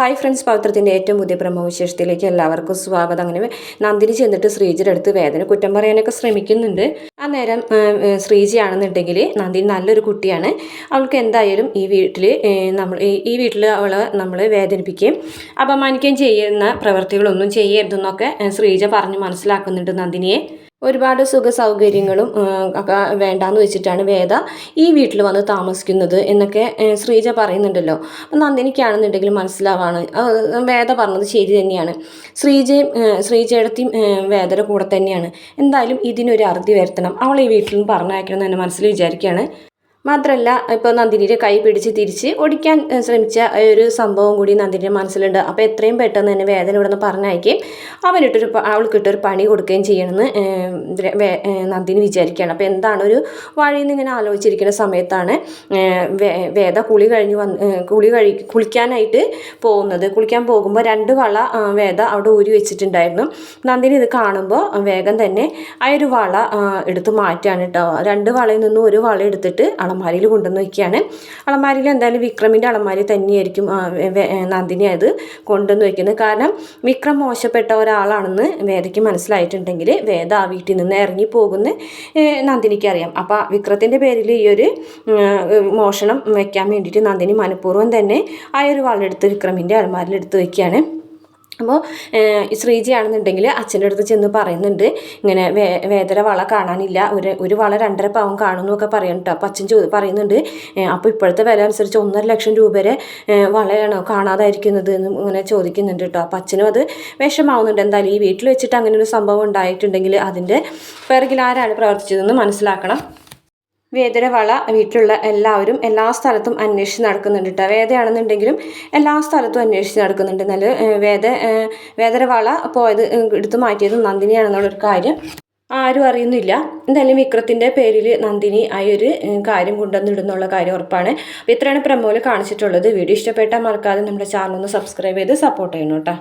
Hi friends പവിത്രത്തിന്റെ ഏറ്റവും പുതിയ പ്രമോവിശേഷത്തിലേക്ക് എല്ലാവർക്കും സ്വാഗതം. അങ്ങനെ നന്ദിനി ചെന്നിട്ട് ശ്രീജിയുടെ അടുത്ത് വേദന കുറ്റം പറയാനൊക്കെ ശ്രമിക്കുന്നുണ്ട്. ആ നേരം ശ്രീജിയാണെന്നുണ്ടെങ്കിൽ നന്ദിനി നല്ലൊരു കുട്ടിയാണ്. അവൾക്ക് എന്തായാലും ഈ വീട്ടിൽ നമ്മൾ ഈ വീട്ടിൽ അവളെ നമ്മൾ വേദനിപ്പിക്കുകയും അപമാനിക്കുകയും ചെയ്യുന്ന പ്രവൃത്തികളൊന്നും ചെയ്യരുതെന്നൊക്കെ ശ്രീജ പറഞ്ഞ് മനസ്സിലാക്കുന്നുണ്ട് നന്ദിനിയെ. ഒരുപാട് സുഖ സൗകര്യങ്ങളും ഒക്കെ വേണ്ടാന്ന് വെച്ചിട്ടാണ് വേദ ഈ വീട്ടിൽ വന്ന് താമസിക്കുന്നത് എന്നൊക്കെ ശ്രീജ പറയുന്നുണ്ടല്ലോ. അപ്പം നന്ദിനിക്കാണെന്നുണ്ടെങ്കിൽ മനസ്സിലാവാണ്. വേദ പറഞ്ഞത് ശരി തന്നെയാണ്. ശ്രീജയും ശ്രീജയുടെ വേദയുടെ കൂടെ തന്നെയാണ്. എന്തായാലും ഇതിനൊരു അറുതി വരുത്തണം. അവൾ ഈ വീട്ടിൽ നിന്ന് പറഞ്ഞയക്കണം എന്ന് എന്റെ മനസ്സിൽ വിചാരിക്കുകയാണ്. മാത്രമല്ല ഇപ്പോൾ നന്ദിനിയുടെ കൈ പിടിച്ച് തിരിച്ച് ഓടിക്കാൻ ശ്രമിച്ച ഒരു സംഭവം കൂടി നന്ദിനിയുടെ മനസ്സിലുണ്ട്. അപ്പോൾ എത്രയും പെട്ടെന്ന് തന്നെ വേദന ഇവിടെ നിന്ന് പറഞ്ഞയക്കുകയും അവനിട്ടൊരു അവൾക്കിട്ടൊരു പണി കൊടുക്കുകയും ചെയ്യണമെന്ന് നന്ദിനി വിചാരിക്കുകയാണ്. അപ്പോൾ എന്താണ് ഒരു വഴിയിൽ ഇങ്ങനെ ആലോചിച്ചിരിക്കുന്ന സമയത്താണ് വേദ കുളി കഴിഞ്ഞ് വന്ന് കുളി കഴി കുളിക്കാനായിട്ട് പോകുന്നത്. കുളിക്കാൻ പോകുമ്പോൾ രണ്ട് വള വേദ അവിടെ ഊരി വെച്ചിട്ടുണ്ടായിരുന്നു. നന്ദിനി ഇത് കാണുമ്പോൾ വേഗം തന്നെ ആ ഒരു വള എടുത്ത് മാറ്റുകയാണ് കേട്ടോ. രണ്ട് വളയിൽ നിന്നും ഒരു വള എടുത്തിട്ട് അളമാരിയിൽ കൊണ്ടുവന്ന് വയ്ക്കുകയാണ് അളമാരിയിൽ എന്തായാലും വിക്രമിന്റെ അളമാരി തന്നെയായിരിക്കും നന്ദിനി അത് കൊണ്ടുവന്ന് വയ്ക്കുന്നത് കാരണം വിക്രം മോശപ്പെട്ട ഒരാളാണെന്ന് വേദയ്ക്ക് മനസ്സിലായിട്ടുണ്ടെങ്കിൽ വേദ ആ വീട്ടിൽ നിന്ന് ഇറങ്ങി പോകുന്ന നന്ദിനിക്ക് അറിയാം അപ്പോൾ വിക്രത്തിന്റെ പേരിൽ ഈ ഒരു മോഷണം വയ്ക്കാൻ വേണ്ടിയിട്ട് നന്ദിനി മനഃപൂർവം തന്നെ ആ ഒരു വളെടുത്ത് വിക്രമിന്റെ അലമാരിൽ എടുത്ത് വയ്ക്കുകയാണ് അപ്പോൾ ശ്രീജി ആണെന്നുണ്ടെങ്കിൽ അച്ഛന്റെ അടുത്ത് ചെന്ന് പറയുന്നുണ്ട് ഇങ്ങനെ വേ വേദന വള കാണാനില്ല ഒരു ഒരു വള രണ്ടര പാവം കാണുന്നു ഒക്കെ പറയുന്നുണ്ട്. അപ്പോൾ അച്ഛൻ ചോദി പറയുന്നുണ്ട് അപ്പോൾ ഇപ്പോഴത്തെ വില അനുസരിച്ച് ഒന്നര ലക്ഷം രൂപ വരെ വളയാണോ കാണാതായിരിക്കുന്നത് എന്ന് ഇങ്ങനെ ചോദിക്കുന്നുണ്ട് കേട്ടോ. അപ്പോൾ അച്ഛനും അത് വിഷമാവുന്നുണ്ട് എന്തായാലും ഈ വീട്ടിൽ വെച്ചിട്ട് അങ്ങനെ ഒരു സംഭവം ഉണ്ടായിട്ടുണ്ടെങ്കിൽ അതിന്റെ പിറകിൽ ആരാണ് പ്രവർത്തിച്ചതെന്ന് മനസ്സിലാക്കണം. വേദരവള വീട്ടിലുള്ള എല്ലാവരും എല്ലാ സ്ഥലത്തും അന്വേഷിച്ച് നടക്കുന്നുണ്ട് കേട്ടോ വേദയാണെന്നുണ്ടെങ്കിലും എല്ലാ സ്ഥലത്തും അന്വേഷിച്ച് നടക്കുന്നുണ്ട്. എന്നാൽ വേദ വേദരവള പോയത് എടുത്തു മാറ്റിയത് നന്ദിനിയാണെന്നുള്ളൊരു കാര്യം ആരും അറിയുന്നില്ല. എന്തായാലും വിക്രത്തിന്റെ പേരിൽ നന്ദിനി ആ ഒരു കാര്യം കൊണ്ടുവന്നിടുന്നുള്ള കാര്യം ഉറപ്പാണ്. അപ്പോൾ ഇത്രയാണ് പ്രമോൽ കാണിച്ചിട്ടുള്ളത്. വീഡിയോ ഇഷ്ടപ്പെട്ടാൽ മറക്കാതെ നമ്മുടെ ചാനൽ ഒന്ന് സബ്സ്ക്രൈബ് ചെയ്ത് സപ്പോർട്ട് ചെയ്യണം കേട്ടോ